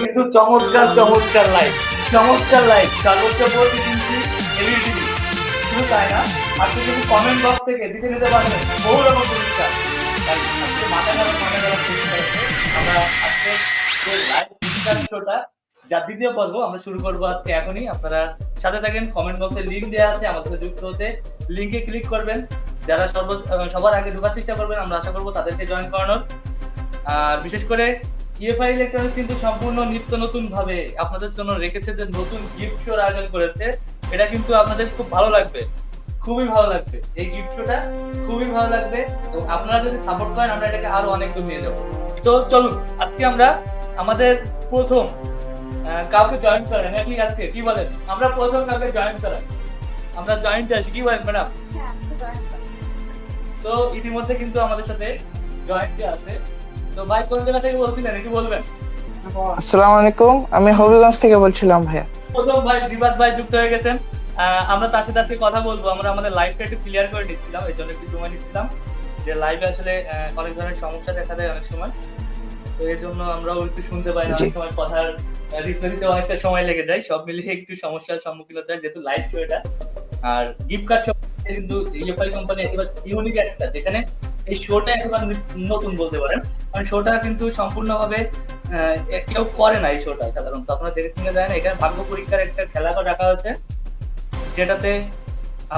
কিন্তু চমৎকার চমৎকার লাইভ চমৎকার লাইভ সর্বোচ্চ প্রতিদিনটি এলইডি শুধু তাই না আপনি কিন্তু কমেন্ট বক্স থেকে দিতে নিতে পারবেন বহু রকম পুরস্কার আজকে মাথা গেল মাথা পুরস্কার আমরা আজকে যে লাইভ পুরস্কার শোটা দ্বিতীয় পর্ব আমরা শুরু করব আজকে এখনই। আপনারা সাথে থাকেন কমেন্ট বক্সে লিঙ্ক দেওয়া আছে, আমাদের সাথে যুক্ত হতে। লিঙ্কে ক্লিক করবেন। যারা সর্ব সবার আগে ঢোকার চেষ্টা করবেন, আমরা আশা করব তাদেরকে জয়েন করানোর। আর বিশেষ করে ইএফআই ইলেকট্রনিক্স কিন্তু সম্পূর্ণ নিত্য নতুন ভাবে আপনাদের জন্য রেখেছে যে নতুন গিফট শোর আয়োজন করেছে। এটা কিন্তু আপনাদের খুব ভালো লাগবে। খুবই ভালো লাগবে। এই গিফট শোটা খুবই ভালো লাগবে এবং আপনারা যদি সাপোর্ট করেন আমরা এটাকে আরও অনেক দূর নিয়ে যাব। তো চলুন আজকে আমরা আমাদের প্রথম কাউকে জয়েন করাই নাকি আজকে কি বলেন? আমরা প্রথম কাউকে জয়েন করাই আমরা জয়েন্টে আছি কি বলেন ম্যাডাম তো ইতিমধ্যে কিন্তু আমাদের সাথে জয়েন্টে আছে। তো ভাই কোন জায়গা থেকে বলছিলেন? একটু বলবেন। আসসালামু আলাইকুম আমি হবিগঞ্জ থেকে বলছিলাম ভাইয়া। প্রথম ভাই বিবাদ ভাই যুক্ত হয়ে গেছেন। আমরা তার সাথে আজকে কথা বলব। আমরা আমাদের লাইভটা একটু ক্লিয়ার করে নিচ্ছিলাম এই জন্য একটু সময় নিচ্ছিলাম। যে লাইভে আসলে অনেক ধরনের সমস্যা দেখা দেয় অনেক সময়। তো এর জন্য আমরাও একটু শুনতে পাই না অনেক সময় কথার রিপ্লাই দিতে অনেকটা সময় লেগে যায়। সব মিলিয়ে একটু সমস্যার সম্মুখীন হতে হয় যেহেতু লাইভ শো এটা আর গিফট কার্ড কিন্তু ইউএফআই কোম্পানি একেবারে ইউনিক একটা যেখানে এই শোটা একেবারে নতুন বলতে পারেন। কারণ শোটা কিন্তু সম্পূর্ণভাবে কেউ করে না এই শোটা সাধারণত। আপনারা দেখেছেন কি জানেন, এখানে ভাগ্য পরীক্ষার একটা খেলা রাখা হয়েছে, যেটাতে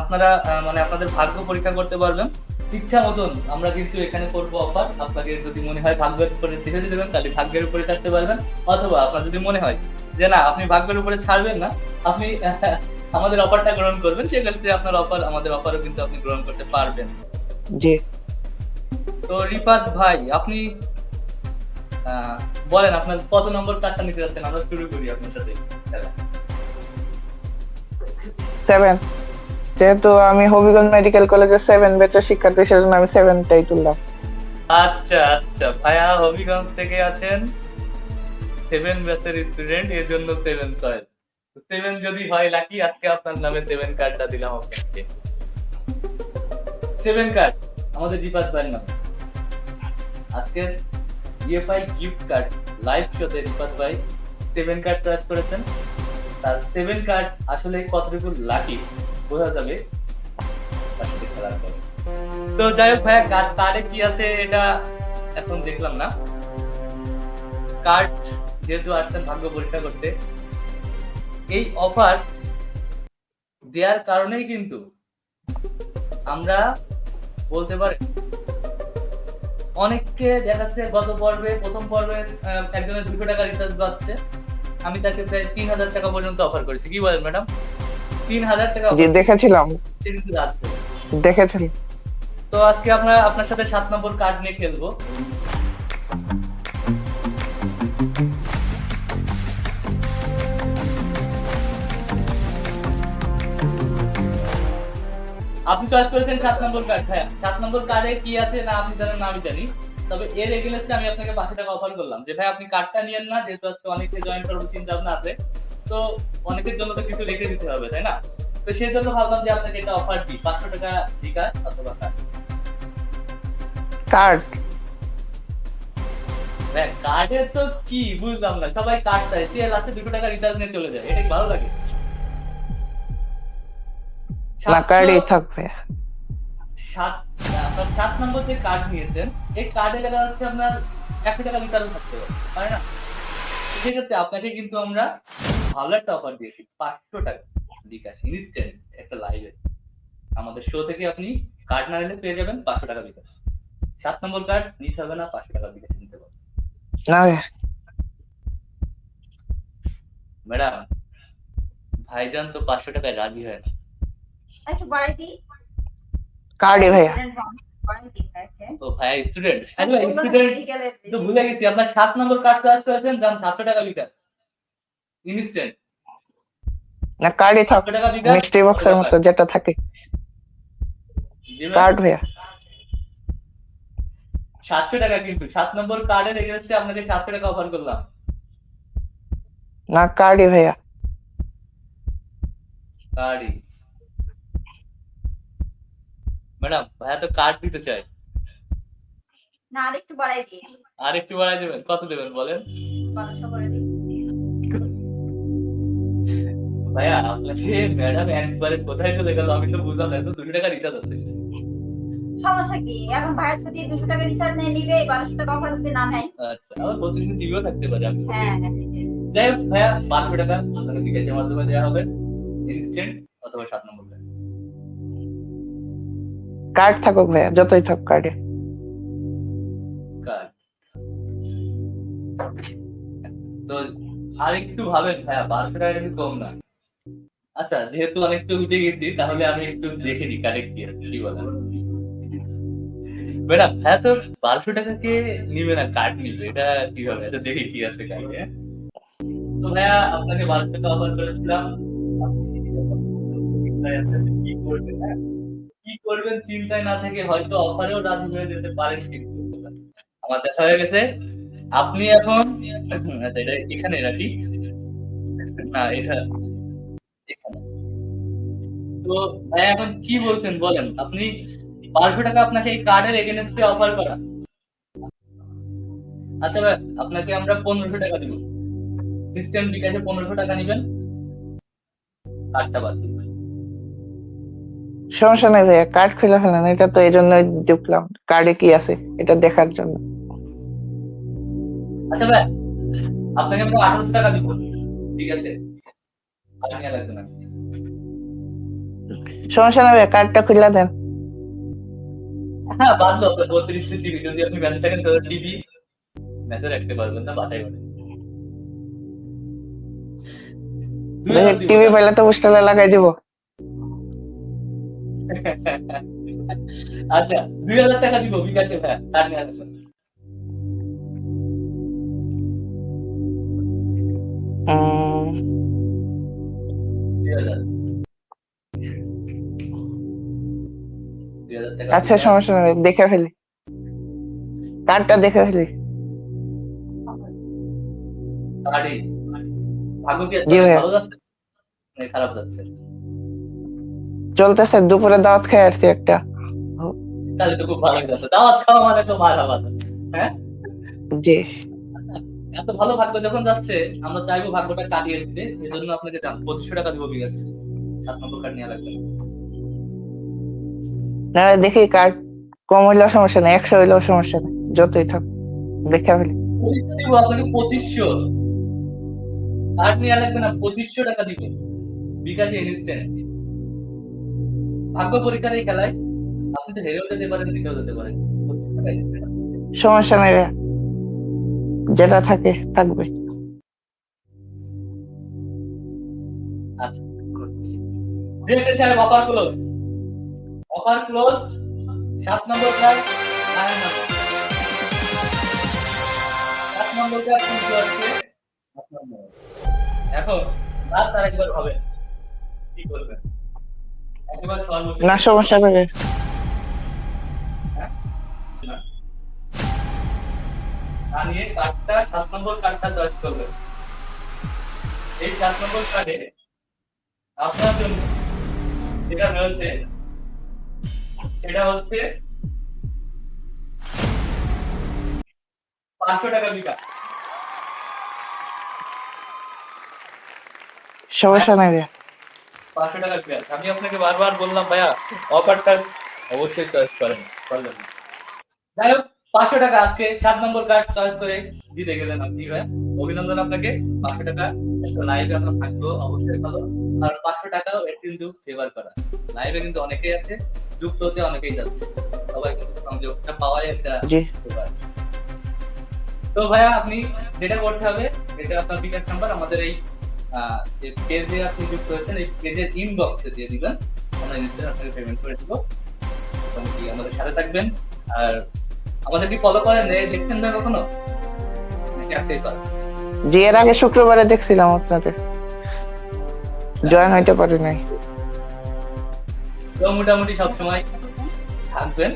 আপনারা মানে আপনাদের ভাগ্য পরীক্ষা করতে পারবেন। ইচ্ছা মতন আমরা কিন্তু এখানে করব অফার আপনাকে যদি মনে হয় ভাগ্যের উপরে ছেড়ে দিতে দেবেন তাহলে ভাগ্যের উপরে ছাড়তে পারবেন। অথবা আপনার যদি মনে হয় যে না, আপনি ভাগ্যের উপরে ছাড়বেন না, আপনি আমাদের অফারটা গ্রহণ করবেন। সেক্ষেত্রে আপনার অফার আমাদের অফারও কিন্তু আপনি গ্রহণ করতে পারবেন। জি। তো রিপাত ভাই আপনি বলেন আপনার কত নম্বর কার্ডটা নিতে যাচ্ছেন? আমরা শুরু করি আপনার সাথে। খেলা। সেভেন যেহেতু আমি হবিগঞ্জ মেডিকেল কলেজের সেভেন ব্যাচের শিক্ষার্থী সেজন্য আমি সেভেনটাই তুললাম। আচ্ছা আচ্ছা। ভাইয়া হবিগঞ্জ থেকে আছেন? সেভেন ব্যাচের স্টুডেন্ট এর জন্য সেভেন চয়েস সেভেন যদি হয় লাকি আজকে আপনার নামে সেভেন কার্ডটা দিলাম আপনাকে। সেভেন কার্ড আমাদের দীপাত ভাইয়ের নামে আজকের ইএফআই গিফট কার্ড লাইভ শোতে দীপাত ভাই সেভেন কার্ড প্রেস করেছেন। তার সেভেন কার্ড আসলে কতটুকু লাকি বোঝা যাবে। তো যাই হোক ভাইয়া কার্ড কার্ডে কি আছে এটা এখন দেখলাম না। কার্ড যেহেতু আসছেন ভাগ্য পরীক্ষা করতে, এই অফার দেওয়ার কারণেই কিন্তু আমরা বলতে পারি। অনেককে দেখাচ্ছে গত পর্বে প্রথম পর্বে একজনের দুশো টাকা রিচার্জ পাচ্ছে আমি তাকে প্রায় তিন হাজার টাকা পর্যন্ত অফার করেছি। কি বলেন ম্যাডাম তিন হাজার টাকা দেখেছিলাম। তো আজকে আমরা আপনার সাথে সাত নম্বর কার্ড নিয়ে খেলব। আপনি চয়েস করেছেন সাত নম্বর কার্ড হ্যাঁ সাত নম্বর কার্ডে কি আছে না আপনি জানেন না আমি জানি। তবে এর এগেনস্টে আমি আপনাকে পাঁচশো টাকা অফার করলাম যে ভাই আপনি কার্ডটা নিয়েন না যেহেতু আজকে অনেকে জয়েন করব চিন্তা ভাবনা আছে। তো অনেকের জন্য তো কিছু রেখে দিতে হবে তাই না? তো সেই জন্য ভাবলাম যে আপনাকে এটা অফার দিই পাঁচশো টাকা বিকাশ অথবা কার্ড কার্ড কার্ডের তো কি বুঝলাম না। সবাই কার্ড চাই সে লাস্টে দুটো টাকা রিচার্জ নিয়ে চলে যায় এটা ভালো লাগে? না কার্ডই সাতশো- সাত আপনার সাত নম্বর যে কার্ড নিয়েছেন এই কার্ডে দেখা যাচ্ছে আপনার একশো টাকা রিচার্জ থাকতে পারে তাই না? সেক্ষেত্রে আপনাকে কিন্তু আমরা ভালো একটা অফার দিয়েছি পাঁচশো টাকা। বিকাশ ইনস্ট্যান্ট একটা লাইভে আমাদের শো থেকে আপনি কার্ড না নিলে পেয়ে যাবেন পাঁচশো টাকা বিকাশ। সাত নম্বর কার্ড নিতে হবে না পাঁচশো টাকা বিকাশ নিতে পারবেন। না ম্যাডাম ভাইজান তো পাঁচশো টাকায় রাজি হয় না। একটু বাড়াই দিই। কার্ডই ভাইয়া। বাড়াই দিই তাকে তো ভাই স্টুডেন্ট আচ্ছা স্টুডেন্ট তো ভুলে গেছি আপনার সাত নম্বর কার্ড চার্জ করেছেন দাম সাতশো টাকা বিকাশ। ইনস্ট্যান্ট না কার্ডই থাক সাতশো টাকা বিকাশ। মিস্ট্রি বক্সের মতো যেটা থাকে। কার্ড ভাইয়া। সাতশো টাকা কিন্তু সাত নম্বর কার্ডের এগেনস্টে আপনাকে সাতশো টাকা অফার করলাম। না কার্ডই ভাইয়া। কার্ডই ম্যাডাম ভাইয়া তো কার্ড দিতে চাই না আর একটু বাড়াই দিই। আর একটু বাড়াই দেবেন কত দেবেন বলেন? করে ভাইয়া আপনাকে ম্যাডাম একবারে কোথায় চলে গেল? আমি তো বুঝলাম না তো দুশো টাকা রিচার্জ আছে। সমস্যা কি? এখন ভাইয়ের যদি দুশো টাকা রিচার্জ নিয়ে নিবে বারোশো টাকা অফার যদি না নেয়? আচ্ছা আমার বত্রিশ টিভিও থাকতে পারে আমি হ্যাঁ হ্যাঁ যাই হোক ভাইয়া বারোশো টাকা আপনাকে মাধ্যমে দেওয়া হবে। ইনস্ট্যান্ট অথবা সাত নম্বর কার্ড থাকুক ভাইয়া, যতই থাক কার্ডে তো আর একটু ভাবেন ভাইয়া বারোশো টাকা কিন্তু কম না। আচ্ছা যেহেতু অনেকটা উঠে গেছি, তাহলে আমি একটু দেখে নিই কার্ডে কি আছে কি বলেন। ম্যাডাম হ্যাঁ তো বারোশো টাকাকে নিবে না কার্ড নিবে? এটা কীভাবে? এটা দেখে কি আছে কার্ডে তো ভাইয়া, আপনাকে বারোশো টাকা অফার করেছিলাম। আপনি কি করবেন হ্যাঁ? কি করবেন চিন্তায় না থেকে হয়তো অফারেও রাজি হয়ে যেতে পারেন কিন্তু। আমার দেখা হয়ে গেছে। আপনি এখন আচ্ছা এটা এখানে নাকি না, এটা তো ভাই, এখন কি বলছেন বলেন? আপনি বারোশো টাকা আপনাকে এই কার্ডের এগেনস্টে অফার করা। আচ্ছা ভাই, আপনাকে আমরা পনেরোশো টাকা দিব। সিস্টেম বিকাশে পনেরোশো টাকা নেবেন। কার্ডটা বাদ দিবেন সমস্যা নাই ভাইয়া কার্ড খুলে ফেলেন এটা তো এই জন্যই ঢুকলাম কার্ডে কি আছে এটা দেখার জন্য। আচ্ছা ভাই আপনাকে আমরা আঠারোশো টাকা দিব ঠিক আছে? সমস্যা নাই ভাইয়া কার্ডটা খুলে দেন। হ্যাঁ টিভি যদি আপনি ম্যাচে থাকেন তাহলে টিভি ম্যাচে রাখতে পারবেন না বাসায় করে দুই হাজার দিব টিভি না। পাইলে তো পোস্টারে লাগাই দিব। আচ্ছা দুই হাজার টাকা দিব বিকাশে ভাই নিয়ে আসবেন দুই হাজার। টাকা। আচ্ছা সমস্যা নাই দেখে ফেলি। কার্ডটা দেখে ফেলি। ভাগ্য কি? ভালো যাচ্ছে? খারাপ যাচ্ছে? চলতেছে দুপুরে দাওয়াত খেয়ে আসছি একটা। তাহলে তো খুব ভালো দাওয়াত খাওয়া মানে তো হ্যাঁ? জি। এত ভালো ভাগ্য যখন যাচ্ছে আমরা চাইব ভাগ্যটা কাটিয়ে দিতে। এই জন্য আপনাকে জান পঁচিশশো টাকা দিব বিকাশে। সাত নম্বর কার্ড নেওয়া লাগবে না। দেখি কার্ড কম হইলেও সমস্যা নেই একশো হইলেও সমস্যা নেই যতই থাক দেখে ফেলি। পঁচিশশো দিব আপনাকে পঁচিশশো। কার্ড নেওয়া লাগবে না পঁচিশশো টাকা দিব বিকাশে ইনস্ট্যান্ট ভাগ্য পরীক্ষার এই খেলায় আপনি তো হেরেও যেতে পারেন জিতেও যেতে পারেন। 25 টাকা instant। সমস্যা নাই যেটা থাকে থাকবে। ডিরেক্টর সাহেব অফার ক্লোজ অফার ক্লোজ সাত নম্বর নয় নম্বর। সাত নম্বর কার্ড কিন্তু এখন রাত তার একবার হবে। কি করবেন? না সমস্যা করে। হ্যাঁ? কার্ডটা সাত নম্বর কার্ডটা চয়েস করবেন এই সাত নম্বর কার্ডে আপনার জন্য যেটা রয়েছে সেটা হচ্ছে পাঁচশো টাকা সমস্যা নাই পাঁচশো টাকা বিকাশ আমি আপনাকে বারবার বললাম ভাইয়া অফারটা অবশ্যই চয়েস করেন। করলেন যাই হোক পাঁচশো টাকা আজকে। সাত নম্বর কার্ড চয়েস করে দিতে গেলেন আপনি ভাইয়া। অভিনন্দন আপনাকে। পাঁচশো টাকা একটা লাইভে আপনার থাকল অবশ্যই ভালো। আর পাঁচশো টাকাও এর কিন্তু ফেভার করা। লাইভে কিন্তু অনেকেই আছে যুক্ত হতে অনেকেই যাচ্ছে। সবাই কিন্তু সংযোগটা পাওয়াই একটা ব্যাপার। তো ভাইয়া আপনি যেটা করতে হবে এটা আপনার বিকাশ নাম্বার আমাদের এই যে পেজে আপনি যুক্ত হয়েছেন এই পেজের ইনবক্সে দিয়ে দিবেন। আমরা নিশ্চয়ই আপনাকে পেমেন্ট করে দিব। মোটামুটি আমাদের সাথে থাকবেন। আর আমাদের কি ফলো করেন? দেখছেন না কখনো? জি এর আগে শুক্রবারে দেখছিলাম আপনাদের। জয়েন হইতে পারি নাই। তো মোটামুটি সবসময় থাকবেন।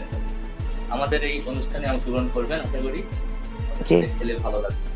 আমাদের এই অনুষ্ঠানে অংশগ্রহণ করবেন আশা করি। খেলে ভালো লাগবে।